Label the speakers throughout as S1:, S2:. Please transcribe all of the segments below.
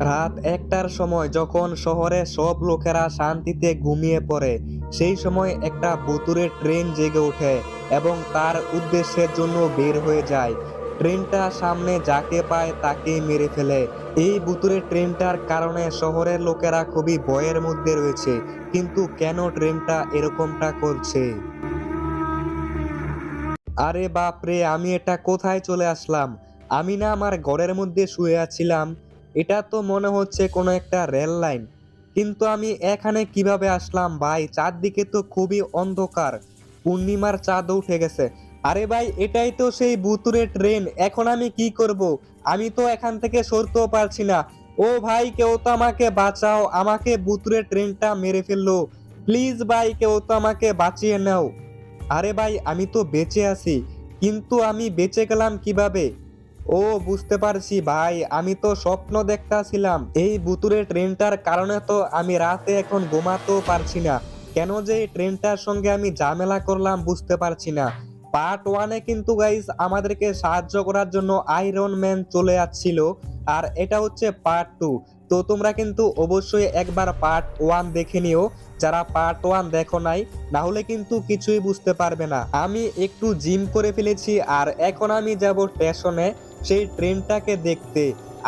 S1: রাত একটার সময় যখন শহরে সব লোকেরা শান্তিতে ঘুমিয়ে পড়ে, সেই সময় একটা ভুতুরে ট্রেন জেগে ওঠে এবং তার উদ্দেশ্যের জন্য বের হয়ে যায়। ট্রেনটা সামনে যাকে পায় তাকে মেরে ফেলে। এই ভুতুরে ট্রেনটার কারণে শহরের লোকেরা খুবই ভয়ের মধ্যে রয়েছে, কিন্তু কেন ট্রেনটা এরকমটা করছে? আরে বাপরে, আমি এটা কোথায় চলে আসলাম? আমি না আমার ঘরের মধ্যে শুয়ে আছিলাম। এটা তো মনে হচ্ছে কোনো একটা রেল লাইন। কিন্তু আমি এখানে কীভাবে আসলাম ভাই? চারদিকে তো খুবই অন্ধকার। পূর্ণিমার চাঁদ উঠে গেছে। আরে ভাই, এটাই তো সেই বুতুরে ট্রেন। এখন আমি কি করব? আমি তো এখান থেকে সরতেও পারছি না। ও ভাই, কেউ তো আমাকে বাঁচাও। আমাকে বুতুরে ট্রেনটা মেরে ফেলল। প্লিজ ভাই, কেউ তো আমাকে বাঁচিয়ে নাও। আরে ভাই, আমি তো বেঁচে আছি। কিন্তু আমি বেঁচে গেলাম কীভাবে? ও, বুঝতে পারছি ভাই, আমি তো স্বপ্ন দেখতাছিলাম। এই বুতুরে ট্রেনটার কারণে তো আমি রাতে এখন ঘুমাতেও পারছি না। কেন যে এই ট্রেনটার সঙ্গে আমি ঝামেলা করলাম বুঝতে পারছি না। পার্ট ওয়ানে কিন্তু গাইস আমাদেরকে সাহায্য করার জন্য আয়রন ম্যান চলে আসছিল, আর এটা হচ্ছে পার্ট টু তো তোমরা কিন্তু অবশ্যই একবার পার্ট ওয়ান দেখে নিও, যারা পার্ট ওয়ান দেখো নাই না হলে কিন্তু কিছুই বুঝতে পারবে না। আমি একটু জিম করে ফেলেছি, আর এখন আমি যাব স্টেশনে সেই ট্রেনটাকে দেখতে।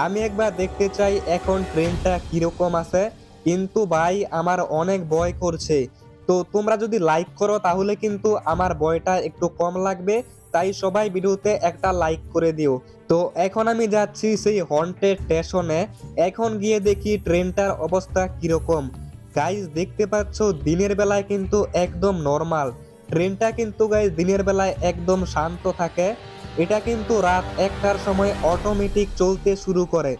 S1: আমি একবার দেখতে চাই এখন ট্রেনটা কীরকম আছে। কিন্তু ভাই, আমার অনেক ভয় করছে। তো তোমরা যদি লাইক করো, তাহলে কিন্তু আমার ভয়টা একটু কম লাগবে। তাই সবাই ভিডিওতে একটা লাইক করে দিও। তো এখন আমি যাচ্ছি সেই হন্টেড স্টেশনে এখন গিয়ে দেখি ট্রেনটার অবস্থা কীরকম। গাইজ দেখতে পাচ্ছ, দিনের বেলায় কিন্তু একদম নর্মাল ট্রেনটা কিন্তু গাইজ দিনের বেলায় একদম শান্ত থাকে। এটা কিন্তু রাত একটার সময় অটোমেটিক চলতে শুরু করে।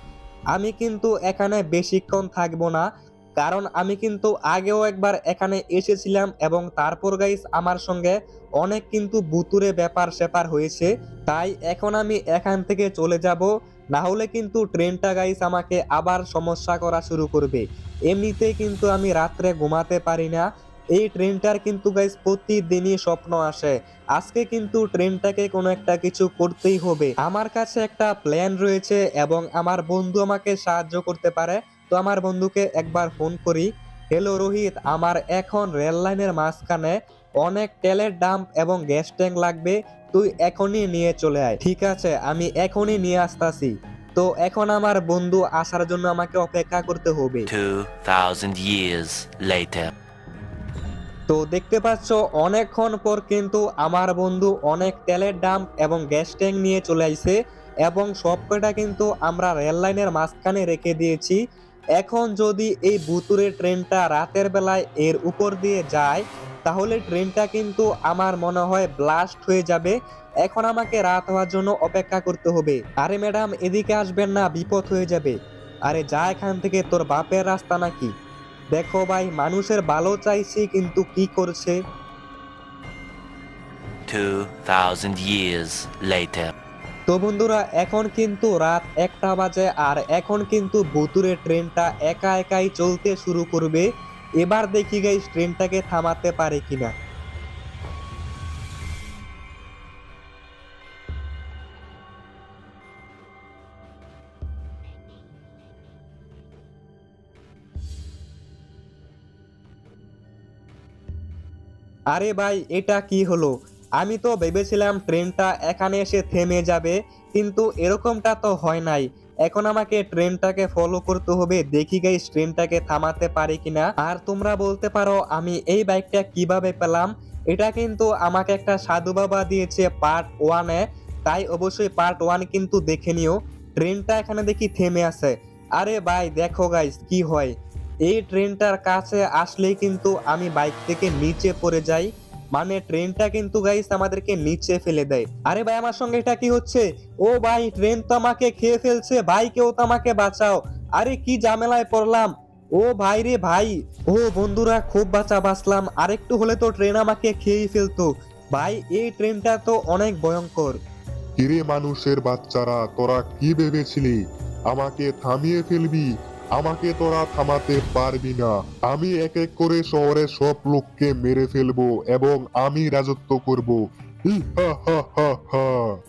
S1: আমি কিন্তু এখানে বেশিক্ষণ থাকব না, কারণ আমি কিন্তু আগেও একবার এখানে এসেছিলাম এবং তারপর গাইস আমার সঙ্গে অনেক কিন্তু বুতুরে ব্যাপার স্যাপার হয়েছে, তাই এখন আমি এখান থেকে চলে যাব, না হলে কিন্তু ট্রেনটা গাইস আমাকে আবার সমস্যা করা শুরু করবে। এমনিতেই কিন্তু আমি রাত্রে ঘুমাতে পারি না এই ট্রেনটার কিন্তু গাইস প্রতিদিনই স্বপ্ন আসে। আজকে কিন্তু ট্রেনটাকে কোনো একটা কিছু করতেই হবে। আমার কাছে একটা প্ল্যান রয়েছে এবং আমার বন্ধু আমাকে সাহায্য করতে পারে। তো আমার বন্ধুকে একবার ফোন করি। হ্যালো রোহিত আমার এখন রেল লাইনের মাঝখানে অনেক তেলের ডাম্প এবং গ্যাস ট্যাঙ্ক লাগবে। তুই এখনই নিয়ে চলে আয়। ঠিক আছে আমি এখনই নিয়ে আসতাছি। তো এখন আমার বন্ধু আসার জন্য আমাকে অপেক্ষা করতে হবে।
S2: 2,000 years later.
S1: তো দেখতে পাচ্ছ, অনেকক্ষণ পর কিন্তু আমার বন্ধু অনেক তেলের ডাম্প এবং গ্যাস ট্যাঙ্ক নিয়ে চলে আইছে এবং সবকটা কিন্তু আমরা রেল লাইনের মাঝখানে রেখে দিয়েছি। এখন যদি এই ভুতুরে ট্রেনটা রাতের বেলায় এর উপর দিয়ে যায়, তাহলে ট্রেনটা কিন্তু আমার মনে হয় ব্লাস্ট হয়ে যাবে। এখন আমাকে রাত হওয়ার জন্য অপেক্ষা করতে হবে। আরে ম্যাডাম, এদিকে আসবেন না, বিপদ হয়ে যাবে। আরে যা এখান থেকে, তোর বাপের রাস্তা নাকি? দেখো ভাই মানুষের ভালো চাইছি কিন্তু কি করছে?
S2: 2,000 years later.
S1: তো বন্ধুরা এখন কিন্তু রাত একটা বাজে আর এখন কিন্তু ভুতুরে ট্রেনটা একা একাই চলতে শুরু করবে। এবার দেখি গাইস ট্রেনটাকে থামাতে পারে কিনা। আরে ভাই, এটা কি হলো? আমি তো ভেবেছিলাম ট্রেনটা এখানে এসে থেমে যাবে, কিন্তু এরকমটা তো হয় নাই। এখন আমাকে ট্রেনটাকে ফলো করতে হবে, দেখি গাইস ট্রেনটাকে থামাতে পারি কিনা। আর তোমরা বলতে পারো, আমি এই বাইকটা কীভাবে পেলাম? এটা কিন্তু আমাকে একটা সাধু বাবা দিয়েছে পার্ট ওয়ানে তাই অবশ্যই পার্ট ওয়ান কিন্তু দেখে নিও। ট্রেনটা এখানে দেখি থেমে আছে। আরে ভাই, দেখো গাইস কি হয়। এই ট্রেনটার কাছে আসলেই কিন্তু আমি বাইক থেকে নিচে পড়ে যাই। মানে ট্রেনটা কিন্তু গাইস আমাদেরকে নিচে ফেলে দেয়। আরে ভাই, আমার সঙ্গে এটা কি হচ্ছে? ও ভাই, ট্রেন তো আমাকে খেয়ে ফেলছে, ভাই, কেউ তো আমাকে বাঁচাও। আরে কি ঝামেলায় পড়লাম? ও ভাই রে ভাই, ও বন্ধুরা, খুব বাঁচা বাঁচলাম। আরেকটু হলে তো ট্রেন আমাকে খেয়েই ফেলতো। ভাই, এই ট্রেনটা তো অনেক ভয়ঙ্কর।
S3: কিরে মানুষের বাচ্চারা, তোরা কি ভেবেছিলি? আমাকে থামিয়ে ফেলবি? আমাকে তোরা থামাতে পারবি না। আমি এক এক করে শহরের সব লোককে মেরে ফেলব এবং আমি রাজত্ব করব।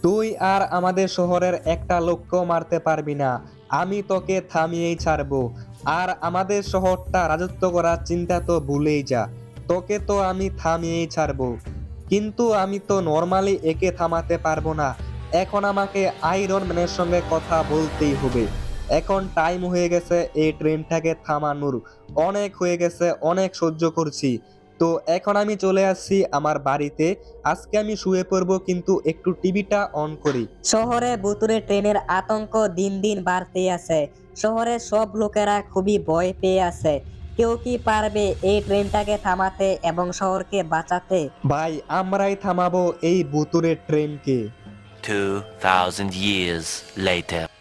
S1: তুই আর আমাদের শহরের একটা লোককেও মারতে পারবি না। আমি তোকে থামিয়েই ছাড়বো। আর আমাদের শহরটা রাজত্ব করার চিন্তা তো ভুলেই যা। তোকে তো আমি থামিয়েই ছাড়বো। কিন্তু আমি তো নর্মালি একে থামাতে পারব না। এখন আমাকে আয়রন ম্যানের সঙ্গে কথা বলতেই হবে। এখন টাইম হয়ে গেছে এই ট্রেনটাকে থামানোর। অনেক হয়ে গেছে অনেক সহ্য করছি। তো এখন আমি চলে আসছি আমার বাড়িতে। আজকে আমি শুয়ে পড়ব কিন্তু একটু টিভিটা অন করি।
S4: শহরে ভুতুরে ট্রেনের আতঙ্ক দিন দিন বাড়তে আছে। শহরে সব লোকেরা খুবই ভয় পেয়ে আছে। কেউ কি পারবে এই ট্রেনটাকে থামাতে এবং শহরকে বাঁচাতে?
S1: ভাই আমরাই থামাবো এই বুতুরের ট্রেনকে।
S2: 2,000 years later.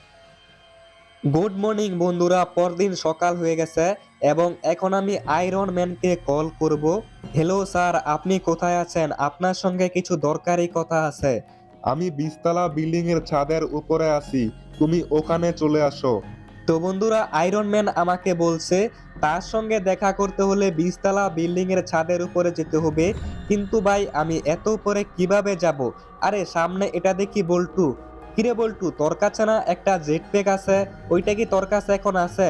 S1: গুড মর্নিং বন্ধুরা। পরদিন সকাল হয়ে গেছে এবং এখন আমি আয়রন ম্যানকে কল করব। হ্যালো স্যার আপনি কোথায় আছেন? আপনার সঙ্গে কিছু দরকারি কথা আছে।
S3: আমি বিশতলা বিল্ডিং এর ছাদের উপরে আছি। তুমি ওখানে চলে আসো।
S1: তো বন্ধুরা আয়রন ম্যান আমাকে বলছে তার সঙ্গে দেখা করতে হলে বিশতলা বিল্ডিং এর ছাদের উপরে যেতে হবে। কিন্তু ভাই আমি এত উপরে কীভাবে যাব? আরে সামনে এটা দেখি বল্টু। কিরে বল্টু, তোর কাছে না একটা জেট প্যাক আছে? ওইটা কি তোর কাছে এখন আছে?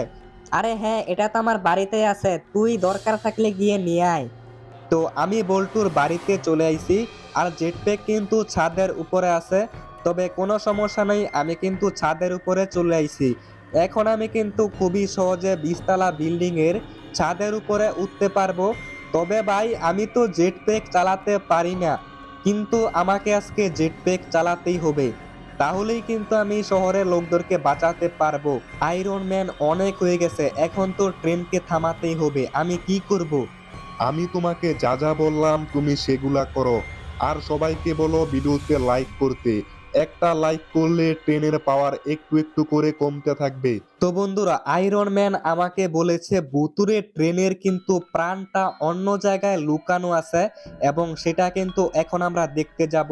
S4: আরে হ্যাঁ এটা তো আমার বাড়িতে আছে। তুই দরকার থাকলে গিয়ে নিয়ে আয়।
S1: তো আমি বল্টুর বাড়িতে চলে আইছি, আর জেট প্যাক কিন্তু ছাদের উপরে আছে। তবে কোনো সমস্যা নেই, আমি কিন্তু ছাদের উপরে চলে আইছি। এখন আমি কিন্তু খুবই সহজে বিশতলা বিল্ডিং এর ছাদের উপরে উঠতে পারব। তবে ভাই, আমি তো জেট প্যাক চালাতে পারি না। কিন্তু আমাকে আজকে জেট প্যাক চালাতেই হবে। তাহলেই কিন্তু আমি শহরের লোকদেরকে বাঁচাতে পারব। আয়রন ম্যান অনেক হয়ে গেছে এখন তো ট্রেনকে থামাতেই হবে আমি কি করব।
S3: আমি তোমাকে যা যা বললাম তুমি সেগুলা করো আর সবাইকে বলো ভিডিওতে লাইক করতে। একটা লাইক করলে ট্রেনের পাওয়ার একটু একটু করে কমতে থাকবে।
S1: তো বন্ধুরা আয়রন ম্যান আমাকে বলেছে বুতুরে ট্রেনের কিন্তু প্রাণটা অন্য জায়গায় লুকানো আছে এবং সেটা কিন্তু এখন আমরা দেখতে যাব।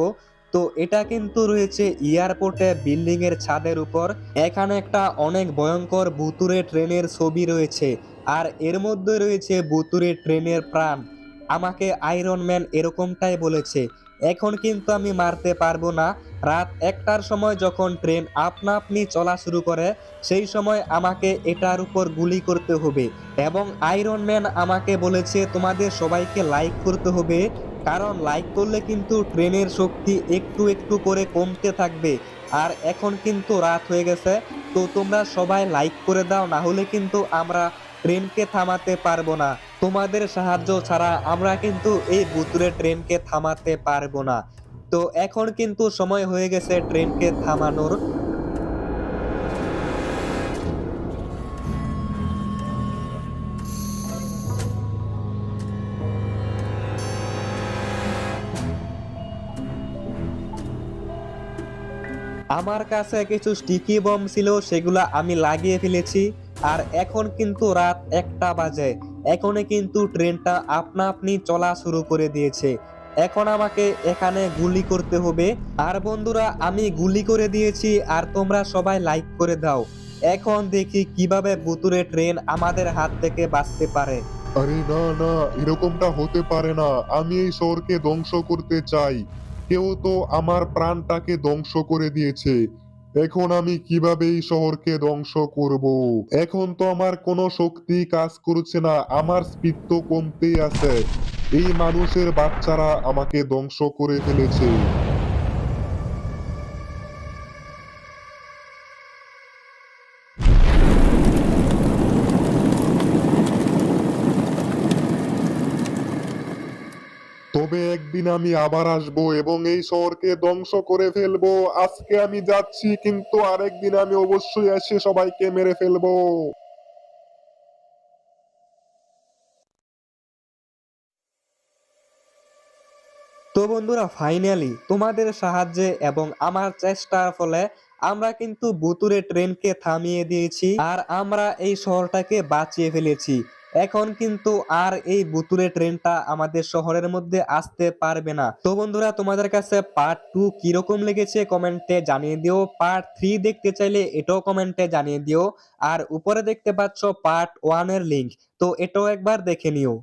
S1: তো এটা কিন্তু রয়েছে এয়ারপোর্টে বিল্ডিং এর ছাদের উপর। এখানে একটা অনেক ভয়ঙ্কর বুতুরে ট্রেনের ছবি রয়েছে, আর এর মধ্যে রয়েছে বুতুরে ট্রেনের প্রাণ। আমাকে আয়রন ম্যান এরকমটাই বলেছে, এখন কিন্তু আমি মারতে পারব না। রাত একটার সময় যখন ট্রেন আপনা আপনি চলা শুরু করে, সেই সময় আমাকে এটার উপর গুলি করতে হবে। এবং আয়রন ম্যান আমাকে বলেছে, তোমাদের সবাইকে লাইক করতে হবে। কারণ লাইক করলে কিন্তু ট্রেনের শক্তি একটু একটু করে কমতে থাকবে। আর এখন কিন্তু রাত হয়ে গেছে, তো তোমরা সবাই লাইক করে দাও, না হলে কিন্তু আমরা ট্রেনকে থামাতে পারব না। তোমাদের সাহায্য ছাড়া আমরা কিন্তু এই বুতুরে ট্রেনকে থামাতে পারব না। তো এখন কিন্তু সময় হয়ে গেছে ট্রেনকে থামানোর। আমার কাছে কিছু স্টিকি বম ছিল, সেগুলো আমি লাগিয়ে ফেলেছি। আর এখন কিন্তু রাত একটা বাজে। এখনই কিন্তু ট্রেনটা আপনা আপনি চলা শুরু করে দিয়েছে। এখন আমাকে এখানে গুলি করতে হবে। আর বন্ধুরা, আমি গুলি করে দিয়েছি, আর তোমরা সবাই লাইক করে দাও। এখন দেখি কীভাবে বুতুরে ট্রেন আমাদের হাত থেকে বাঁচতে পারে।
S3: আরে না না, এরকমটা হতে পারে না। আমি এই শহরকে ধ্বংস করতে চাই। কেউ তো আমার প্রাণটাকে ধ্বংস করে দিয়েছে। এখন আমি কীভাবে এই শহরকে ধ্বংস করব? এখন তো আমার কোনো শক্তি কাজ করছে না, আমার স্পিড তো কমতেই আছে। এই মানুষের বাচ্চারা আমাকে ধ্বংস করে ফেলেছে। একদিন আমি আবার আসব এবং এই শহরকে ধ্বংস করে ফেলব। আজকে আমি যাচ্ছি, কিন্তু আরেকদিন আমি অবশ্যই এসে সবাইকে মেরে ফেলব।
S1: তো বন্ধুরা ফাইনালি তোমাদের সাহায্যে এবং আমার চেষ্টার ফলে আমরা কিন্তু বুতুরে ট্রেনকে থামিয়ে দিয়েছি আর আমরা এই শহরটাকে বাঁচিয়ে ফেলেছি। এখন কিন্তু আর এই বুতুলে ট্রেনটা আমাদের শহরের মধ্যে আসতে পারবে না। তো বন্ধুরা, তোমাদের কাছে পার্ট টু কীরকম লেগেছে কমেন্টে জানিয়ে দিও। পার্ট থ্রি দেখতে চাইলে এটাও কমেন্টে জানিয়ে দিও। আর উপরে দেখতে পাচ্ছ পার্ট ওয়ানের লিঙ্ক তো এটাও একবার দেখে নিও।